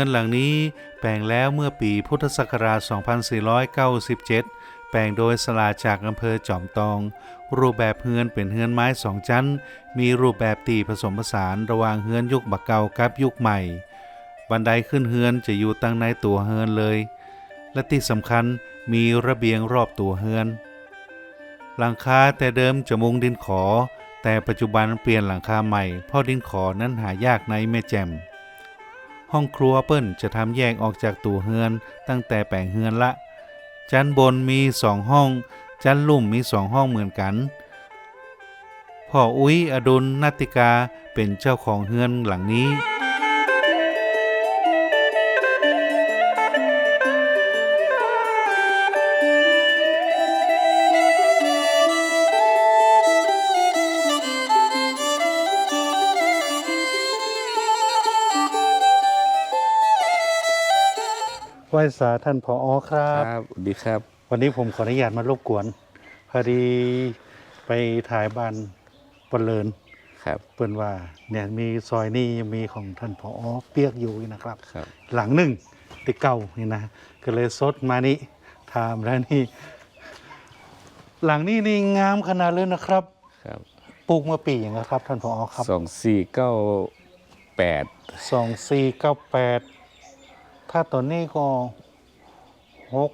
ฮือนหลังนี้แปลงแล้วเมื่อปีพุทธศักราช 2497 แปลงโดยสลาจากอำเภอจอมตอง รูปแบบเฮือนเป็นเฮือนไม้สองชั้น มีรูปแบบตีผสมผสานระหว่างเฮือนยุคบักเก่ากับยุคใหม่ บันไดขึ้นเฮือนจะอยู่ตั้งในตัวเฮือนเลย และที่สำคัญมีระเบียงรอบตัวเฮือน หลังคาแต่เดิมจะมุงดินขอ แต่ปัจจุบันเปลี่ยนหลังคาใหม่เพราะดินขอนั้นหายากในแม่แจ่ม ห้องครัวเปิ้นจะทำแยกออกจากตู้เฮือนตั้งแต่แปลงเฮือนละ ชั้นบนมีสองห้อง ชั้นลุ่มมีสองห้องเหมือนกัน พ่ออุ้ยอดุลนาติกาเป็นเจ้าของเฮือนหลังนี้ ไหว้สาท่านผออครับ ครับสวัสดีครับ วันนี้ผมขออนุญาตมารบกวน พอดีไปถ่ายบ้านปนเลินครับ เปิ้นว่าเนี่ยมีซอยนี่ยังมีของท่านผออเปียกอยู่นะครับ ครับ หลังหนึ่งติเก่านี่นะก็เลยซดมานี่ถามแล้วนี่ หลังนี้นี่งามขนาดเลยนะครับครับปลูกเมื่อปีอย่างไรครับ ท่านผออครับสองสี่เก้าแปดสองสี่เก้าแปด ถ้าตอนนี้ก็หก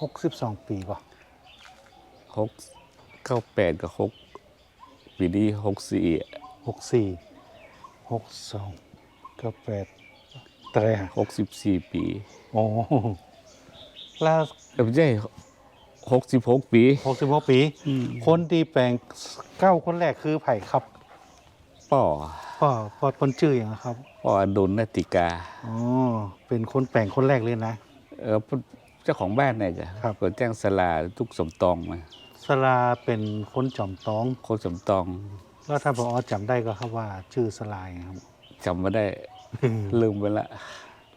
หกสิบสองปีกว่าหกเก้าแปดกับหกปีนี้หกสี่หกสี่หกสองเก้าแปดตรหะหกสิบสี่ปีโอ้ล่าเอ้ยไม่ใช่หกสิบหกปีหกสิบหกปี คนที่แปลงเก้าคนแรกคือไผ่ครับป่อ พ่อพ่อคนชื่ออย่างไรครับป่ออดุลนาติกาอ๋อเป็นคนแปลงคนแรกเลยนะเออเจ้าของบ้านเนี่ยจ้ะครับเปิดแจ้งสลาทุกสมตองมาสลาเป็นคนจอมตองโคตรสมตอง แล้วถ้าพอจำได้ก็ครับว่าชื่อสลายครับจำไม่ได้ลืมไปละ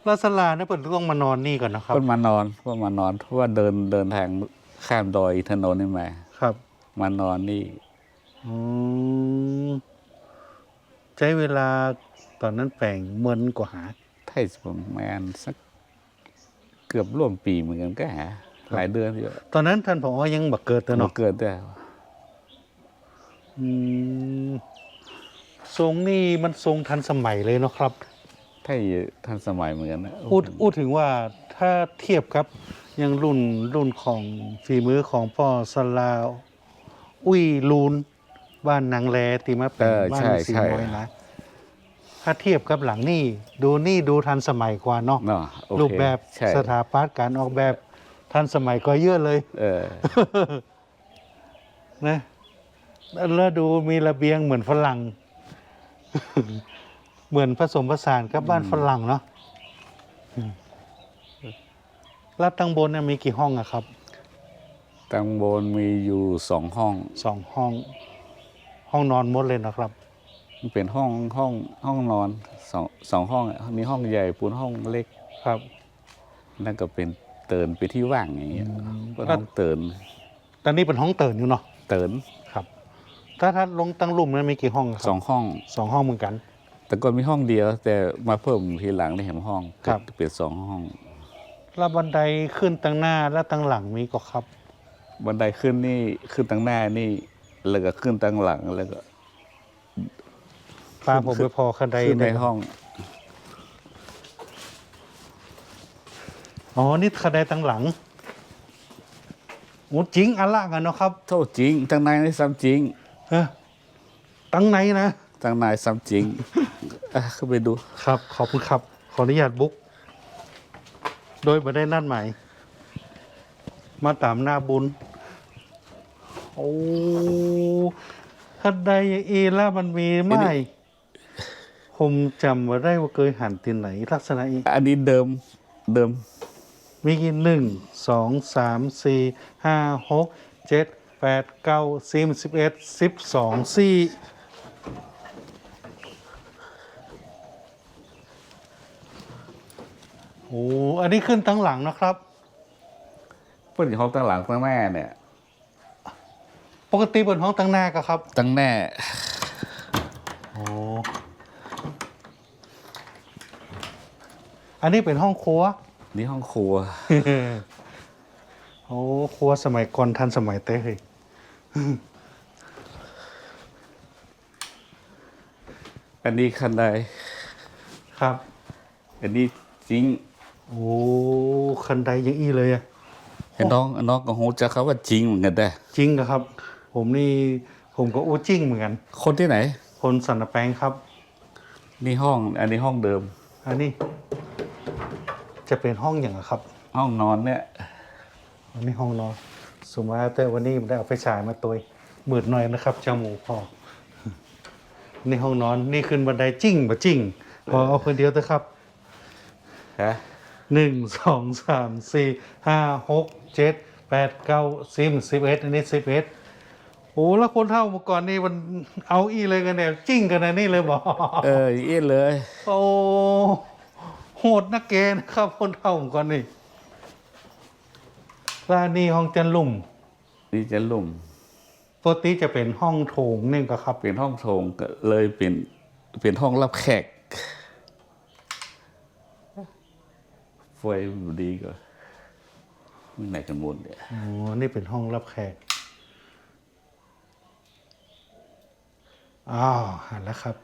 แล้วสลาเนี่ยเปิดต้องมานอนนี่ก่อนนะครับเพิ่นมานอนเพิ่นมานอนเพราะว่าเดินเดินทางข้ามดอยอินทนนท์นี่มาครับ มานอนนี่อืมใช้เวลาตอนนั้นแปลงเมินกว่าหาไทยประมาณสักเกือบร่วมปีเหมือนกันก็หาหลายเดือนอยู่ตอนนั้นท่านผอยังบักเกิดแต่เราเนาะเกิดแต่อืมทรงนี่มันทรงทันสมัยเลยเนาะครับ ไทยทันสมัยเหมือนกันนะพูดพูดถึงว่าถ้าเทียบครับยังรุ่นรุ่นของฝีมือของพ่อสลาอุ้ยลูน บ้านนางแลตีมาเป็นบ้านสีน้อยนะถ้าเทียบกับหลังนี่ดูนี่ดูทันสมัยกว่าเนาะเนาะโอเครูปแบบใช่สถาปัตย์การออกแบบทันสมัยก็เยอะเลย เออ นะแล้วดูมีระเบียงเหมือนฝรั่ง เหมือนผสมผสานกับบ้านฝรั่งเนาะอืมแล้วตั้งบนเนี่ยมีกี่ห้องอะครับ ตังบนมีอยู่สองห้อง สองห้อง ห้องนอนหมดเลยนะครับ มันเป็นห้องห้องห้องนอนสองสองห้องอะมีห้องใหญ่ปูนห้องเล็ก ครับ นั่นก็เป็นเตินไปที่ว่างอย่างเงี้ยอืมเป็นห้องเตินตอนนี้เป็นห้องเติ่นอยู่เนาะเตินครับ ถ้าถ้าลงตั้งรุ่มนั้นมีกี่ห้องครับสองห้อง สองห้องเหมือนกัน แต่ก่อนมีห้องเดียว แต่มาเพิ่มทีหลังได้เห็นห้องครับ เป็นสองห้อง แล้วบันไดขึ้นตั้งหน้าและตั้งหลังมีก็ครับ บันไดขึ้นนี่ขึ้นตั้งหน้านี่ แล้วก็ขึ้นตั้งหลังแล้วก็ปลาผมไปพอคันไดขึ้นในเยห้อง อ๋อ นี่คันไดตั้งหลังโอ้จริงอันละกันเนาะครับโทษจริงตั้งในนี่ซ้ำจริงเออตั้งไหนนะตั้งในซ้ำจริงอะเข้าไปดู ครับ ขอบคุณครับ ขออนุญาตบุ๊กโดยไม่ได้นัดหมายมาตามหน้าบุญ โอ้คันไดเอล้วมันมีไหมผมจำว่าได้ว่าเคยหันที่ไหนลักษณะอีอันนี้เดิมเดิม มีกี่หนึ่งสองสามสี่ห้าหกเจ็ดแปดเก้าสิบสิบเอ็ดสิบสองสี่โอ้อันนี้ขึ้นตั้งหลังนะครับ เพื่อนห้องตั้งหลังตั้งแม่เนี่ย ปกติบนห้องตั้งหน้าก็ครับ ตั้งแน่โอ้อันนี้เป็นห้องครัว นี่ห้องครัว โอ้ครัวสมัยก่อนทันสมัยเต้เลยอันนี้คันใดครับ อันนี้จริง โอ้คันไดอยังอี้เลยอะไอ้น้องน้องก็ฮู้จักเขาว่าจริงเหมือนกันแต่จริงเหรอครับ ผมนี่ผมก็อู้จริงเหมือนกันคนที่ไหน คนสันนแปงครับ นี่ห้อง อันนี้ห้องเดิม อันนี้ จะเป็นห้องอย่างไรครับ ห้องนอนเนี่ยอันนี้ห้องนอนสมมติว่าแต่วันนี้ผมได้เอาไฟฉายมาตัวมืดหน่อยนะครับเจ้าหมูพอนี่ห้องนอนนี่ขึ้นบันไดจริงบ่จริงพอเอาคนเดียวเถอะครับฮะหนึ่งสองสามสี่ห้าหกเจ็ดแปดเก้าสิบสิบเอ็ดอันนี้สิบเอ็ด โอ้แล้วคนเท่าเมื่อก่อนนี่มันเอาอีเลยกันเนี่ยจิ้งกันนะนี่เลยบอกเออเอ็เลย โอ้โหดนักเกณฑ์นะครับ คนเท่าเมื่อก่อนนี่ร้านนี้ห้องจันลุ่มนี่จะลุ่มปกติจะเป็นห้องโถงนี่ก็ครับ เป็นห้องโถงก็เลยเป็นเป็นห้องรับแขกไฟอยู่ดีก็ไม่ไหนกันหมดเนี่ย อ๋อนี่เป็นห้องรับแขก อ้าวหันแล้วครับ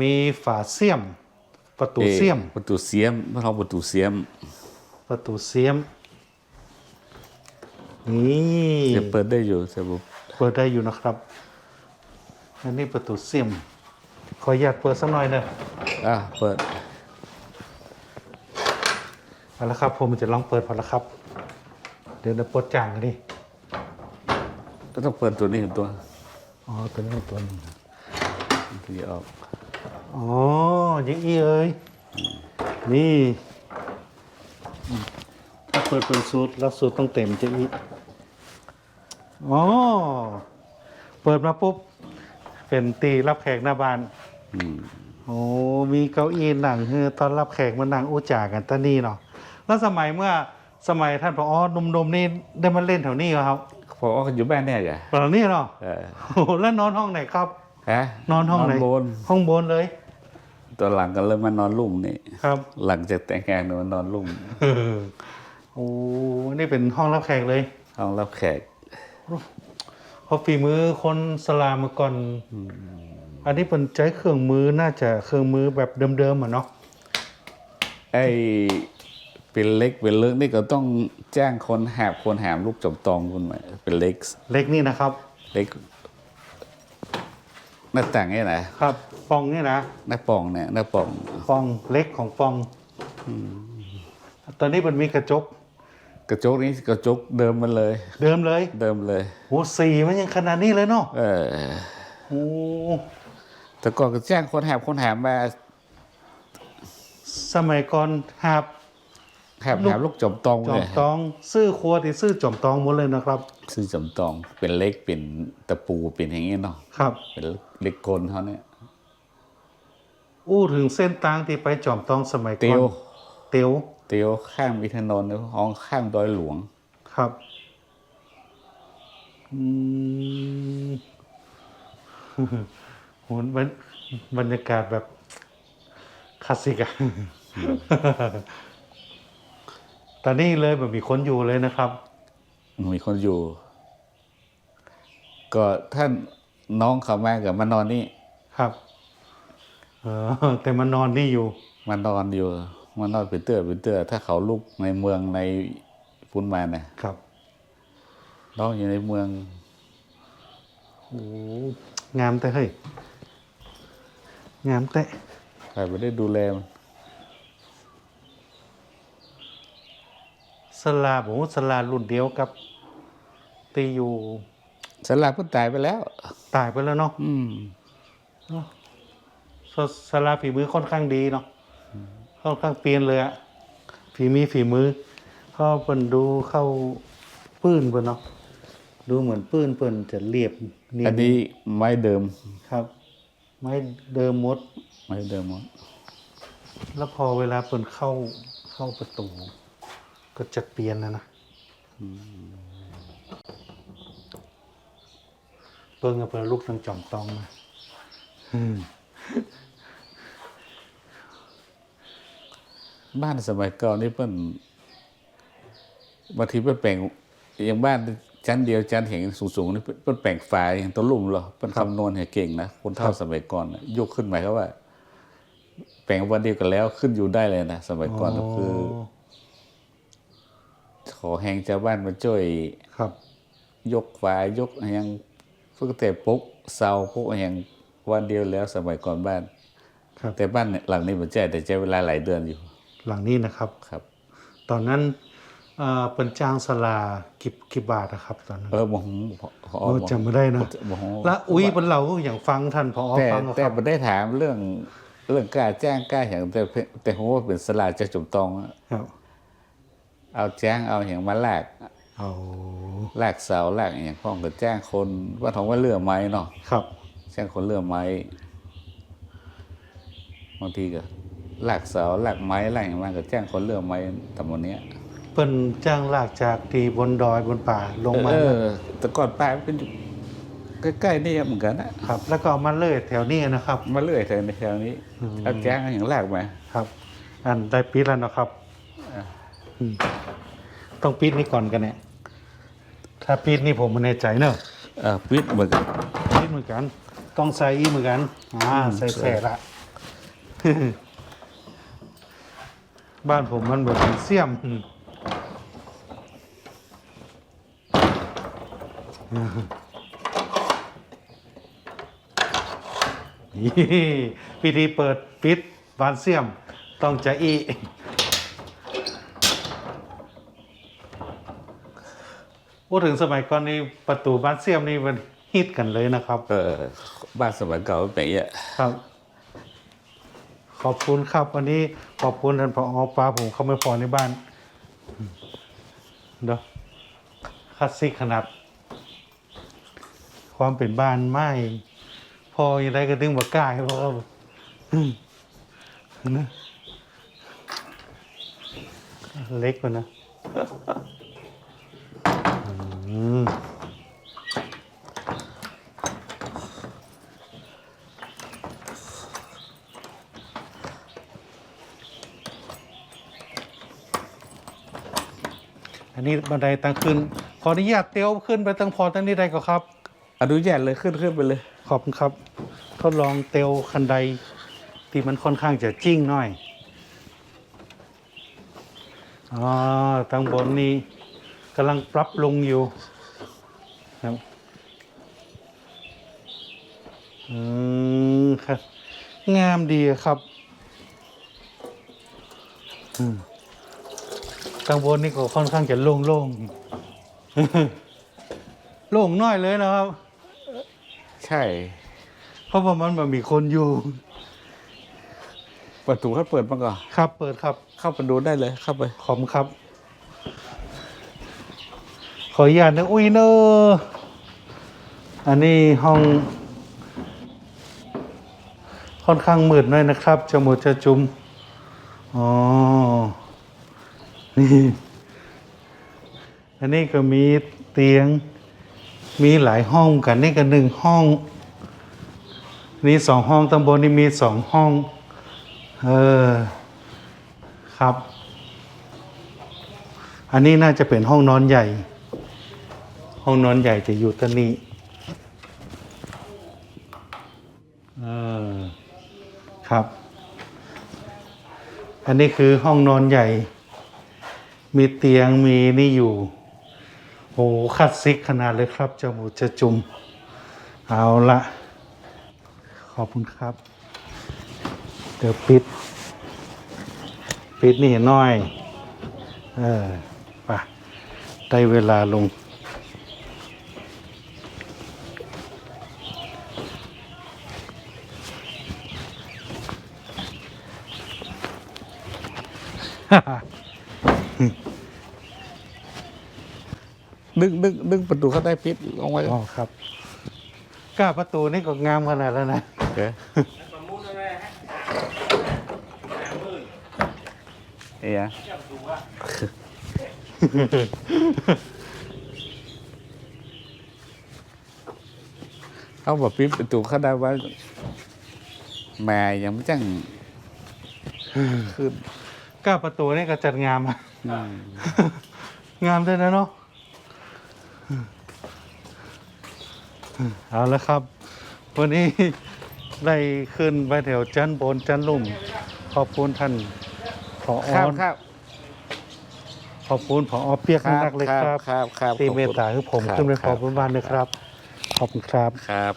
มีฝาเสียม ประตูเสียมอ่อประตูเสียมห้องประตูเสียม ประตูเสียม นี่จะเปิดได้อยู่แต่ผมเปิดได้อยู่นะครับ อันนี้ประตูเสียม ขออนุญาตเปิดสักหน่อยเนอะอะเปิดเอาละครับ ผมจะลองเปิดพอละครับ เดี๋ยวจะปลดจางกันดิก็ต้องเปิดตัวนี้ตัว อ๋อตัวนี้ตัวหนึงที่ออกอ๋อยิงอีเอ้ยนี่อืมถ้าเปิดเป็นสูตรแล้วสูตรต้องเต็มจะอีอ๋อเปิดมาปุ๊บ เป็นตีรับแขกหน้าบ้านอืมโอ้มีเก้าอี้หนังเฮือตอนรับแขกมานั่งอู้จ่ากันตานี่เนาะแล้วสมัยเมื่อสมัยท่านพอหนุ่มๆนี่ได้มาเล่นแถวนี้เหรอครับ พออยู่บ้านเนี่ยจ้ะแถวนี้เนาะเออโอ้โหแล้วนอนห้องไหนครับ ฮะนอนห้องไหน บนห้องบนเลย ตอนหลังก็เริ่มมานอนลุ่มนี่ ครับหลังจากแต่งงานเนี่ยมานอนลุ่มเออโอ้นี่เป็นห้องรับแขกเลยห้องรับแขก เพราะฝีมือคนสลามมาก่อน อันนี้เป็นใช้เครื่องมือน่าจะเครื่องมือแบบเดิมๆอะเนาะไอ้ เป็นเล็กเป็นเล็กนี่ก็ต้องจ้างคนแหบคนแหมลูกจมตองคุณมาเป็นเล็กเล็กนี่นะครับ เล็กหน้าต่างเนี่ยนะครับฟองนี่นะหน้าปองเนี่ยหน้าปองฟองเล็กของฟองตอนนี้มันมีกระจก กระจกนี้กระจกเดิมมันเลย เดิมเลย เดิมเลยโหสีมันยังขนาดนี้เลยเนาะเออโอ้แต่ก่อนก็จ้างคนแหบคนแหมมาสมัยก่อนหาบ แหบแหมลูกจมตองจอเลมยตอง ซื้อครัวที่ซื้อจอมตองหมดเลยนะครับ ซื้อจมตอง เป็นเล็กเป็นตะปูเป็นอย่างงี้เนาะครับ เป็นเล็กกลเขาเนี่ยอู้ถึงเส้นทางที่ไปจอมตองสมัยก่เตีอนยวเตียวเตียวข้ามวิทนนท์ห้องข้ามดอยหลวง ครับอืม โหบรรบรรยากาศแบบคลาสสิกอะ ตอนนี้เลยแบบมีคนอยู่เลยนะครับ มีคนอยู่ ก็ท่านน้องเขามากับมานอนนี่ครับเออแต่มานอนนี่อยู่ มานอนอยู่มานอนเป็นเตื้อเป็นเตื้อถ้าเขาลุกในเมืองในพุนมาเนี่ยครับ น้องอยู่ในเมืองโอ้งามแต่เฮ้ยงามแต่ใครไม่ได้ดูแลมัน ลาผมว่าสลารุ่นเดียวกับตีอยู่สลับก็ตายไปแล้ว ตายไปแล้วเนาะอืมสสลาฝีมือค่อนข้างดีเนาะค่อนข้างเปลี่ยนเลยอะฝีมีฝีมือเขาเปิ่นดูเข้าปื้นเปิ่นเนาะดูเหมือนปื้นเปิ่นจะเรียบเนียอันนี้ไม้เดิมครับ ไม่เดิมมด ไม้เดิมหมด แล้วพอเวลาเปิ่นเข้าเข้าประตู ก็จะเปลี่ยนนะนะเปิ้งกับเปิ้นลูกทางจอมตองมาอืมบ้านสมัยก่อนนี่เปิ้นบางทีเปิ้นแปลงอย่างบ้านชั้นเดียวชั้นเห็นสูงๆนี่เปิ้นแปลงฝายอย่างตัวลุ่มเหรอเปิ้นคำนวณให้เก่งนะคนเท่าสมัยก่อนน่ะยกขึ้นหมายความว่า แปลงวันเดียวกันแล้วขึ้นอยู่ได้เลยนะสมัยก่อนก็คือ ขอแหงชาวบ้านมาช่วยครับ ยกฝายยกอะไรยังฝึกแต่ปุ๊กเสาปุ๊กอะไรยังวันเดียวแล้วสมัยก่อนบ้านครับแต่บ้านเนี่ยหลังนี้มันใช่แต่ใช้เวลาหลายเดือนอยู่ หลังนี้นะครับครับ ตอนนั้นเอ่อเป็นจ้างสลากิบกิบบาทนะครับตอนนั้นเออมองพอโอ้จำไม่ได้นะมองและอุ้ยบนเราอย่างฟังท่านพอแต่ฟังอะแต่ครับไม่ได้ถามเรื่องเรื่องกล้าแจ้งกล้าอย่างแต่แต่ผมว่าเป็นสลาจะจุ่มตองอะครับ เอาแจ้งเอาอย่างมาแลกเอาแลกเสาแลกอย่างพ้องกับแจ้งคนว่าทองว่าเลื่อไม้เนาะครับ แจ้งคนเลื่อไม้บางทีก็แลกเสาแลกไม้แลกอย่างมันก็แจ้งคนเลื่อไม้แต่วันเนี้ยเปิ้นจ้างลากจากที่บนดอยบนป่าลงมาเออแต่ก่อนป้าเป็นอยู่ใกล้ๆนี่เหมือนกันนะครับ แล้วก็เอามาเลยแถวนี้นะครับ มาเรื่อยแถวในแถวนี้อืมเอาแจ้งอย่างแรกมาครับ อันได้ปิดแล้วนะครับม ต้องปิดนี่ก่อนกันเนี่ยถ้าปิดนี่ผมไม่แน่ใจเนอะเออปิดเหมือนกันปิดเหมือนกัน ต้องใส่อีกเหมือนกันอ่าใส่แส่ละบ้านผมมันเหมือนเสี่ยมอืมนี่พิธีเปิดปิดบ้านเสี่ยม ต้องจะอี พูดถึงสมัยก่อนนี่ประตูบ้านเสี่ยมนี่มันฮิตกันเลยนะครับ เออ บ้านสมัยเก่าเป็นอย่างเงี้ยครับ ขอบคุณครับ วันนี้ขอบคุณท่านผอปลาผมเข้าไม่พอในบ้านเด้อคลาสสิกขนาด ความเป็นบ้านไม่พอยังไงก็ดึงบ่กล้าเพราะว่าอืมนะเล็กกว่านะ อืมอันนี้บันไดตั้งขึ้น ขออนุญาตเตี้ยวขึ้นไปตั้งพอตั้งนี้ได้ก็ครับ อนุญาตเลยขึ้นขึ้นไปเลย ขอบคุณครับ ทดลองเตียวคันไดที่มันค่อนข้างจะจิ้งหน่อย อ๋อตั้งบนนี้ กำลังปรับลงอยู่ครับอืมครับงามดีครับอืมตั้งบนนี่ก็ค่อนข้างจะโล่งๆโล่งน้อยเลยนะครับ ใช่ เพราะว่ามันแบบมีคนอยู่ประตูเขาเปิดมาก่อนครับ เปิดครับ เข้าไปดูได้เลยเข้าไปขอบคุณครับ ขออนุญาตนะอุ้ยเนออันนี้ห้อง ค่อนข้างมืดหน่อยนะครับจะหมดจะจุมอ๋อนี่ อันนี้ก็มีเตียง มีหลายห้องกันนี่ก็หนึ่งห้อง นี่สองห้องตำบลนี่มีสองห้อง เออ ครับ อันนี้น่าจะเป็นห้องนอนใหญ่ ห้องนอนใหญ่จะอยู่ตรงนี้เออครับ อันนี้คือห้องนอนใหญ่ มีเตียงมีนี่อยู่โหคลาสสิกขนาดเลยครับเจะหมูจะจุม เอาละขอบคุณครับ เดี๋ยวปิด ปิดนี่หน่อย เออไปได้เวลาลง ดึงดึงดึงประตูเขาได้ปิดลงไว้อ๋อครับกล้าประตูนี่ก็งามขนาดแล้วนะโอเคเอ้ยเขาบอกปิดประตูเขาได้ไว้แม่ยังไม่จังขึ้น ก้าประตูนี่ก็จัดงามอะอืมงามด้วยนะเนาะเอาละครับ วันนี้ ได้ขึ้นไปแถวจันบนจันลุ่ม ขอบคุณท่านผออครับครับขอบคุณผอเปียกนักเลยครับครับครับตีเมตตาคือผมครับขึ้นไปขอบครับคุณบ้านนะครับ ขอบคุณครับ ครับ